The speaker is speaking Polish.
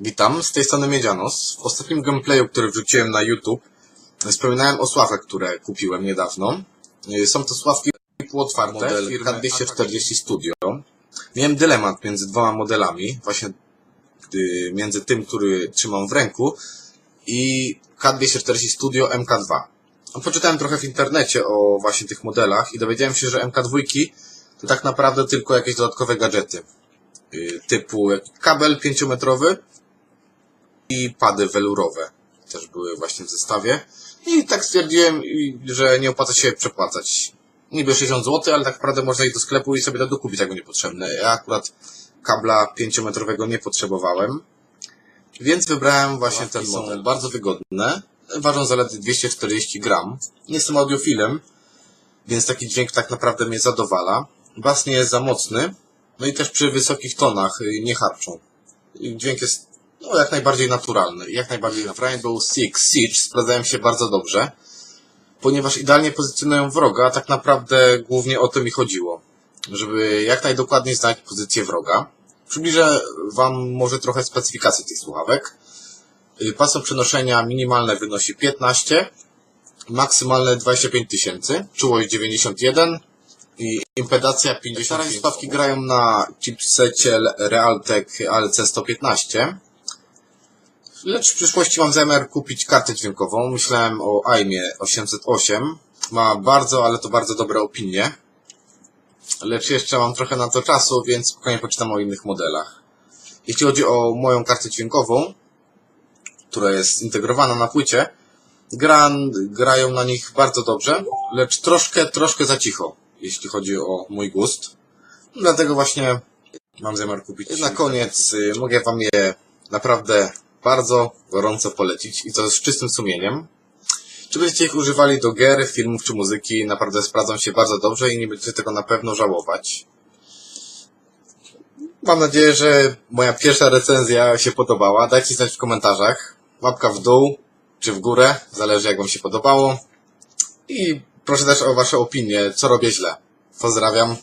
Witam, z tej strony Miedzianos. W ostatnim gameplayu, który wrzuciłem na YouTube, wspominałem o sławkach, które kupiłem niedawno. Y, Są to sławki półotwarte Model firmy K240 Studio. Miałem dylemat między dwoma modelami, właśnie między tym, który trzymam w ręku i K240 Studio MK2. Poczytałem trochę w internecie o właśnie tych modelach i dowiedziałem się, że MK2 to tak naprawdę tylko jakieś dodatkowe gadżety y, typu kabel 5-metrowy i pady welurowe też były właśnie w zestawie. I tak stwierdziłem, że nie opłaca się przepłacać. Niby 60 zł, ale tak naprawdę można iść do sklepu i sobie to dokupić, jak będzie potrzebne. Ja akurat kabla 5-metrowego nie potrzebowałem, więc wybrałem właśnie ten model. Bardzo wygodne. Ważą zaledwie 240 gram. Nie jestem audiofilem, więc taki dźwięk tak naprawdę mnie zadowala. Bas nie jest za mocny, no i też przy wysokich tonach y, nie harczą. Dźwięk jest no, jak najbardziej naturalny. Jak najbardziej w Rainbow Six Siege sprawdzają się bardzo dobrze, ponieważ idealnie pozycjonują wroga, a tak naprawdę głównie o to mi chodziło. Żeby jak najdokładniej znać pozycję wroga. Przybliżę Wam może trochę specyfikacji tych słuchawek. Y, Pasmo przenoszenia minimalne wynosi 15, maksymalne 25 tysięcy, czułość 91 i impedacja 55. Stawki grają na chipsecie Realtek ALC115. Lecz w przyszłości mam zamiar kupić kartę dźwiękową. Myślałem o AIMie 808. Ma bardzo, ale to bardzo dobre opinie. Lecz jeszcze mam trochę na to czasu, więc spokojnie poczytam o innych modelach. Jeśli chodzi o moją kartę dźwiękową, która jest integrowana na płycie, gra, grają na nich bardzo dobrze, lecz troszkę, troszkę za cicho, jeśli chodzi o mój gust. Dlatego właśnie mam zamiar kupić. Na koniec y, mogę Wam je naprawdę bardzo gorąco polecić i to z czystym sumieniem. Czy będziecie ich używali do gier, filmów czy muzyki, naprawdę sprawdzą się bardzo dobrze i nie będziecie tego na pewno żałować. Mam nadzieję, że moja pierwsza recenzja się podobała. Dajcie znać w komentarzach. Łapka w dół czy w górę, zależy jak Wam się podobało. I proszę też o Wasze opinie, co robię źle. Pozdrawiam.